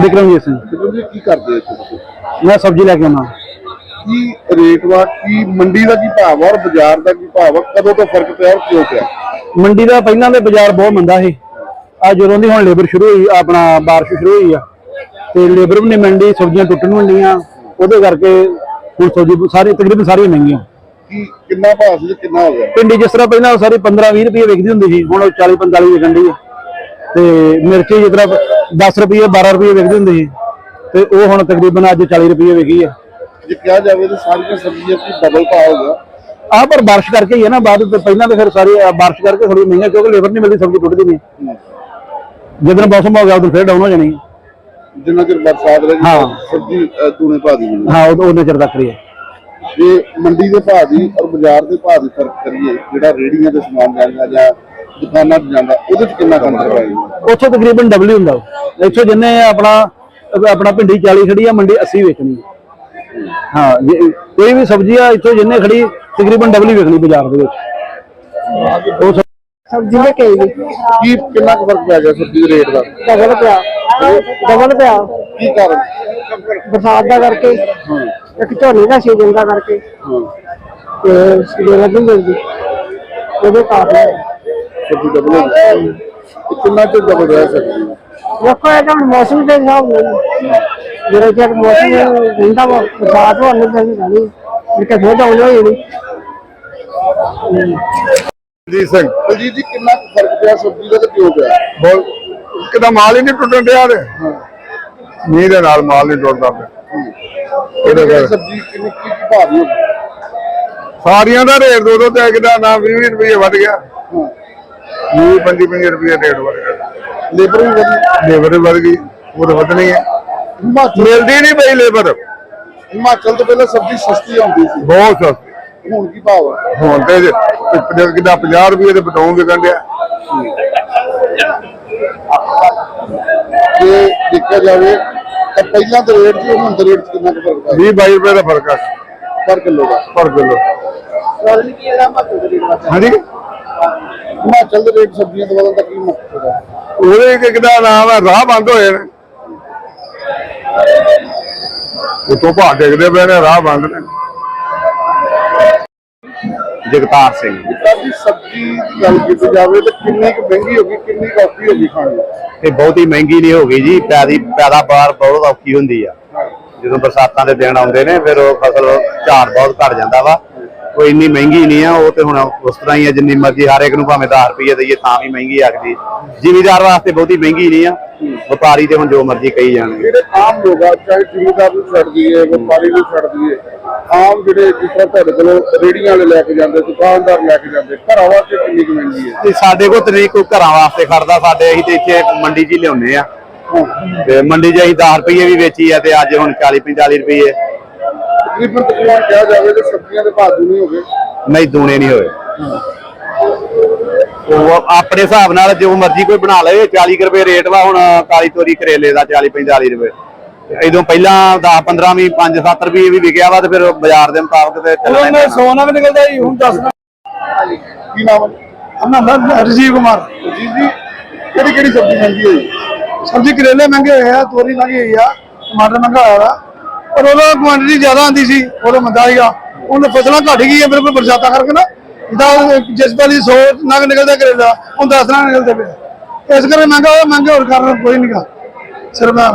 ਵਿਕਰਮਜੀਤ ਸਿੰਘ। ਜੀ ਕੀ ਕਰਦੇ ਇੱਥੇ ਤੁਸੀਂ? ਮੈਂ ਸਬਜ਼ੀ ਲੈ ਕੇ ਆਉਣਾ। ਕੀ ਰੇਟ ਵਾ ਕੀ ਮੰਡੀ ਦਾ ਕੀ ਭਾਅ ਵਾ ਔਰ ਬਾਜ਼ਾਰ ਦਾ ਕੀ ਭਾਅ ਵਾ? ਕਦੋਂ ਤੋਂ ਫ਼ਰਕ ਪਿਆ ਔਰ ਕਿਉਂ ਪਿਆ? ਮੰਡੀ ਦਾ ਪਹਿਲਾਂ ਦੇ ਬਾਜ਼ਾਰ ਬਹੁਤ ਮੰਦਾ ਸੀ। ਆ ਜਦੋਂ ਦੀ ਹੁਣ ਲੇਬਰ ਸ਼ੁਰੂ ਹੋਈ ਆਪਣਾ ਬਾਰਿਸ਼ ਸ਼ੁਰੂ ਹੋਈ ਆ। ਤੇ ਲੇਬਰ ਵੀ ਨਹੀਂ ਮੰਡੀ ਸਬਜ਼ੀਆਂ ਟੁੱਟਣ ਮੰਡੀਆਂ ਉਹਦੇ ਕਰਕੇ ਹੁਣ ਸਬਜ਼ੀ ਸਾਰੀ ਤਕਰੀਬਨ ਸਾਰੀਆਂ ਮਹਿੰਗੀਆਂ। ਕੀ ਕਿੰਨਾ ਭਾਅ ਸੀ ਤੇ ਕਿੰਨਾ ਹੋ ਗਿਆ? ਪਿੰਡੀ ਜਿਸ ਤਰ੍ਹਾਂ ਪਹਿਲਾਂ ਸਾਰੀ 15 20 ਰੁਪਏ ਵਿਕਦੀ ਹੁੰਦੀ ਸੀ ਹੁਣ ਉਹ 40 45 ਵਿਕਣ ਦੀ ਹੈ ਤੇ ਮਿਰਚੀ ਜਿਸ ਤਰ੍ਹਾਂ 10 ਰੁਪਏ 12 ਰੁਪਏ ਵਿਕਦੀ ਹੁੰਦੀ ਸੀ। ਤੇ ਉਹ ਹੁਣ ਤਕਰੀਬਨ ਅੱਜ 40 ਰੁਪਏ ਵਿਕੀ ਆ। ਜੇ ਕਿਹਾ ਜਾਵੇ ਤਾਂ ਸਾਰੀਆਂ ਸਬਜ਼ੀਆਂ ਦੀ ਡਬਲ ਭਾਅ ਹੋ ਗਿਆ। ਆਹ ਪਰ ਬਾਰਿਸ਼ ਕਰਕੇ ਹੀ ਹੈ ਨਾ ਬਾਅਦ ਵਿੱਚ ਪਹਿਲਾਂ ਤਾਂ ਫਿਰ ਸਾਰੀ ਆਹ ਬਾਰਿਸ਼ ਕਰਕੇ ਥੋੜੀ ਮਹਿੰਗਾ ਕਿਉਂਕਿ ਲੇਬਰ ਨਹੀਂ ਮਿਲਦੀ ਸਬਜ਼ੀ ਟੁੱਟਦੀ ਨਹੀਂ। ਜਦੋਂ ਮੌਸਮ ਹੋ ਗਿਆ ਉਦੋਂ ਫਿਰ ਡਾਊਨ ਹੋ ਜਾਣੀ ਹੈ। ਜਿੰਨਾ ਚਿਰ ਬਰਸਾਤ ਰਹੀ ਹਾਂ। ਸਬਜ਼ੀ ਅ, ਭਾਅ ਦੀ ਹਾਂ ਉਹ ਉਹਨੇ ਚਿਰ ਤੱਕ ਰਹੀ ਹੈ ਜੇ ਮੰਡੀ ਦੇ ਭਾਅ ਦੀ ਔਰ ਬਾਜ਼ਾਰ ਦੇ ਭਾਅ ਦੀ ਫ਼ਰਕ ਕਰੀਏ ਜਿਹੜਾ ਰੇੜੀਆਂ ਦੇ ਸਮਾਨ ਜਾਂਦਾ ਜਾਂ ਦੁਕਾਨਾਂ 'ਤੇ ਜਾਂਦਾ ਉਹਦੇ 'ਚ ਕਿੰਨਾ ਕੰਮ ਕਰਵਾਈ ਉੱਥੇ ਤਕਰੀਬਨ ਡਬਲ ਹੀ ਹੁੰਦਾ ਉਹ। ਇੱਥੋਂ ਜਿੰਨੇ ਆਪਣਾ ਆਪਣਾ ਭਿੰਡੀ 40 ਖੜੀ ਆ ਮੰਡੀ 80 ਵੇਚਣੀ ਹੈ। ਹਾਂ ਜੇ ਕੋਈ ਵੀ ਸਬਜ਼ੀ ਆ ਇੱਥੋਂ ਜਿੰਨੇ ਖੜੀ ਤਕਰੀਬਨ ਡਬਲ ਹੀ ਵੇਚਣੀ ਬਾਜ਼ਾਰ ਦੇ ਵਿੱਚ। ਉਹ ਸਬਜ਼ੀ ਲੈ ਕੇ ਆਈ ਕੀ ਕਿੰਨਾ ਕੁ ਫ਼ਰਕ ਪੈ ਗਿਆ ਸਬਜ਼ੀ ਦੇ ਰੇਟ ਦਾ? ਡਬਲ ਪਿਆ। ਡਬਲ ਪਿਆ। ਕੀ ਕਾਰਨ? ਬਰਸਾਤ ਦਾ ਕਰਕੇ ਇੱਕ ਝੋਨੇ ਦਾ ਸੀਜ਼ਨ ਦਾ ਕਰਕੇ। ਤੇ ਸੀਜ਼ਨ ਨਹੀਂ ਮਿਲਦੀ ਉਹਦੇ ਕਾਰਨ। ਸਬਜ਼ੀ ਡਬਲ ਹੋ ਗਈ। ਕਿੰਨਾ ਚਿਰ ਡਬਲ ਰਹਿ ਸਕਦੀ? ਹੈ ਦੇਖੋ ਇਹ ਤਾਂ ਹੁਣ ਮੌਸਮ ਦੇ ਹਿਸਾਬ ਨਾਲ ਜਿਹੜੇ ਚਿਰ ਮੌਸਮ ਰਹਿੰਦਾ ਵਾ ਬਰਸਾਤ ਹੋਣ ਲੱਗ ਜਾਂਦੀ ਨਹੀਂ ਕਿ ਫਿਰ ਡਾਊਨ ਹੋ ਜਾਣੀ ਜੀ ਸਿੰਘ। ਬਲਜੀਤ ਜੀ ਕਿੰਨਾ ਕੁ ਫ਼ਰਕ ਪਿਆ ਸਬਜ਼ੀ ਦਾ ਤੇ ਕਿਉਂ ਪਿਆ ਬਹੁਤ। ਕਿਦਾ ਮਾਲ ਹੀ ਨਹੀਂ ਟੁੱਟਣ ਡਿਆ ਤੇ? ਮੀਂਹ ਦੇ ਨਾਲ ਮਾਲ ਨਹੀਂ ਟੁੱਟਦਾ ਪਿਆ। ਇਹਦੇ ਵਿੱਚ ਸਬਜ਼ੀ ਕਿੰਨੀ ਕੀ ਕੀ ਭਾਅ ਦੀ ਹੋ ਗਈ ਸਾਰੀਆਂ ਦਾ ਰੇਟ ਦੋ ਦੋ ਤੇ ਕਿਦਾ ਨਾ 20 ਰੁਪਏ ਵੱਧ ਗਿਆ। 20 25 25 ਰੁਪਏ ਰੇਟ ਵੱਧ ਗਿਆ। ਲੇਬਰ ਵੀ ਵਧੀ। ਲੇਬਰ ਵੀ ਵੱਧ ਗਈ ਉਹ ਤਾਂ ਵਧਣੀ ਹੈ। ਹਿਮਾਚਲ ਮਿਲਦੀ ਨਹੀਂ ਪਈ ਲੇਬਰ। ਹਿਮਾਚਲ ਤੋਂ ਪਹਿਲਾਂ ਸਬਜ਼ੀ ਸਸਤੀ ਆਉਂਦੀ ਸੀ। ਬਹੁਤ ਸਸਤੀ। ਹੁਣ ਕੀ ਭਾਅ ਵਾ? ਹੁਣ ਤੇ ਕਿਦਾ 50 ਰੁਪਏ ਦੇ ਬਟਾਉਂ ਵਿਕਣ ਡਿਆ ਜੇ ਦੇਖਿਆ ਜਾਵੇ ਤਾਂ ਪਹਿਲਾਂ ਦੇ ਰੇਟ ਸੀ ਹੁਣ ਦੇ ਰੇਟ 'ਚ ਕਿੰਨਾ ਫ਼ਰਕ ਆ? 20 22 ਰੁਪਏ ਦਾ ਫ਼ਰਕ ਆ। ਪਰ ਕਿਲੋ ਦਾ। ਪਰ ਕਿਲੋ। ਹੈ ਹਾਂਜੀ? ਹਿਮਾਚਲ ਦੇ ਰੇਟ ਸਬਜ਼ੀਆਂ ਦੇ ਬਦਲ ਦਾ ਕੀ ਮਕਸਦ ਹੈ ਉਹਦੇ ਕਿ ਕਿਦਾ ਨਾਮ ਹੈ ਰਾਹ ਬੰਦ ਹੋਏ ਨੇ। ਉਤੋਂ ਭਾਅ ਡਿੱਗਦੇ ਪਏ ਨੇ ਰਾਹ ਬੰਦ ਨੇ। ਜਗਤਾਰ ਸਿੰਘ। ਕਾਫੀ ਸਬਜ਼ੀ ਦੀ ਗੱਲ ਕੀਤੀ ਜਾਵੇ ਤਾਂ ਕਿੰਨੀ ਕੁ ਮਹਿੰਗੀ ਹੋ ਗਈ ਕਿੰਨੀ ਕੁ ਔਖੀ ਹੋ ਗਈ ਖਾਣੀ? ਇਹ ਬਹੁਤੀ ਮਹਿੰਗੀ ਨਹੀਂ ਹੋ ਗਈ ਜੀ ਪੈਦੀ ਪੈਦਾਵਾਰ ਬਹੁਤ ਔਖੀ ਹੁੰਦੀ ਆ। ਜਦੋਂ ਬਰਸਾਤਾਂ ਦੇ ਦਿਨ ਆਉਂਦੇ ਨੇ ਫਿਰ ਉਹ ਫਸਲ ਝਾੜ ਬਹੁਤ ਘਟ ਜਾਂਦਾ ਵਾ। ਕੋਈ ਇੰਨੀ ਮਹਿੰਗੀ ਨਹੀਂ ਆ ਉਹ ਤੇ ਹੁਣ ਉਸ ਤਰ੍ਹਾਂ ਹੀ ਆ ਜਿੰਨੀ ਮਰਜ਼ੀ ਹਰ ਇੱਕ ਨੂੰ ਭਾਵੇਂ 10 ਰੁਪਏ ਦਈਏ ਤਾਂ ਵੀ ਮਹਿੰਗੀ ਆਖਦੀ ਜ਼ਿਮੀਦਾਰ ਵਾਸਤੇ ਬਹੁਤੀ ਮਹਿੰਗੀ ਨਹੀਂ ਆ ਵਪਾਰੀ ਤੇ ਹੁਣ ਜੋ ਮਰਜ਼ੀ ਕਹੀ ਜਾਣਗੇ। ਜਿਹੜੇ ਆਮ ਲੋਕ ਆ ਚਾਹੇ ਜ਼ਿਮੀਦਾਰ ਨੂੰ ਛੱਡ ਦਈਏ ਵਪਾਰੀ ਨੂੰ ਛੱਡ ਦਈਏ ਆਮ ਜਿਹੜੇ ਜਿਸ ਤਰ੍ਹਾਂ ਤੁਹਾਡੇ ਕੋਲੋਂ ਰੇੜੀਆਂ ਵਾਲੇ ਲੈ ਕੇ ਜਾਂਦੇ ਦੁਕਾਨਦਾਰ ਲੈ ਕੇ ਜਾਂਦੇ ਘਰਾਂ ਵਾਸਤੇ ਕਿੰਨੀ ਕੁ ਮਹਿੰਗੀ ਹੈ ਤੇ ਸਾਡੇ ਕੋਲ ਤੇ ਨਹੀਂ ਕੋਈ ਘਰਾਂ ਵਾਸਤੇ ਖੜਦਾ ਸਾਡੇ ਅਸੀਂ ਤੇ ਇੱਥੇ ਮੰਡੀ 'ਚ ਹੀ ਲਿਆਉਂਦੇ ਆ। ਤੇ ਮੰਡੀ 'ਚ ਅਸੀਂ 10 ਰੁਪਏ ਵੀ ਵੇਚੀ ਆ ਤੇ ਅੱਜ ਹੁਣ 40 45 ਰੁਪਏ ਤਕਰੀਬਨ ਤਕਰੀਬਨ ਕਿਹਾ ਜਾਵੇ ਤਾਂ ਸਬਜ਼ੀਆਂ ਦੇ ਭਾਅ ਦੂਣੇ ਹੋ ਗਏ। ਨਹੀਂ ਦੂਣੇ ਨਹੀਂ ਹੋਏ। ਉਹ ਆਪਣੇ ਹਿਸਾਬ ਨਾਲ ਜੋ ਮਰਜ਼ੀ ਕੋਈ ਬਣਾ ਲਵੇ 40 ਕੁ ਰੁਪਏ ਰੇਟ ਵਾ ਹੁਣ ਕਾਲੀ ਤੋਰੀ ਕਰੇਲੇ ਦਾ 40 45 ਰੁਪਏ। ਇਦੋਂ ਪਹਿਲਾਂ 10 15 ਵੀ 5 7 ਰੁਪਏ ਵੀ ਵਿਕਿਆ ਵਾ ਤੇ ਫਿਰ ਬਾਜ਼ਾਰ ਦੇ ਮੁਤਾਬਕ ਤੇ ਚੱਲਣਾ ਹੀ ਪੈਣਾ। ਸੋਨਾ ਵੀ ਨਿਕਲਦਾ ਜੀ ਹੁਣ ਦੱਸ ਕੀ ਨਾਮ ਹੈ ਆਪਣਾ ਨਾਮ ਰਜੀਵ ਕੁਮਾਰ। ਜੀ ਜੀ ਕਿਹੜੀ ਕਿਹੜੀ ਸਬਜ਼ੀ ਮਹਿੰਗੀ ਹੋਈ? ਸਬਜ਼ੀ ਕਰੇਲੇ ਮਹਿੰਗੇ ਹੋਏ ਆ ਤੋਰੀ ਮਹਿੰਗੀ ਹੋਈ ਆ ਟਮਾਟਰ ਮਹਿੰਗਾ ਹੋਇਆ ਵਾ। ਪਰ ਉਹਦਾ ਕੁਆਂਟੀਟੀ ਜ਼ਿਆਦਾ ਆਂਦੀ ਸੀ, ਉਹਦਾ ਮੰਦਾ ਸੀਗਾ। ਉਹਨੇ ਫਸਲਾਂ ਘਟ ਗਈਆਂ, ਬਿਲਕੁਲ ਬਰਸਾਤਾਂ ਕਰਕੇ ਨਾ। ਜਿੱਦਾਂ ਜਿਸ ਵਾਲੀ 100 ਨਗ ਨਿਕਲਦਾ ਕਰੇਲਾ, ਹੁਣ 10 ਨਗ ਨਿਕਲਦੇ ਪਏ ਇਸ ਕਰਕੇ ਮਹਿੰਗਾ ਹੋਇਆ ਮਹਿੰਗੇ ਹੋਰ ਕਾਰਨ ਕੋਈ ਨਹੀਂਗਾ ਸਿਰਫ ਮੈਂ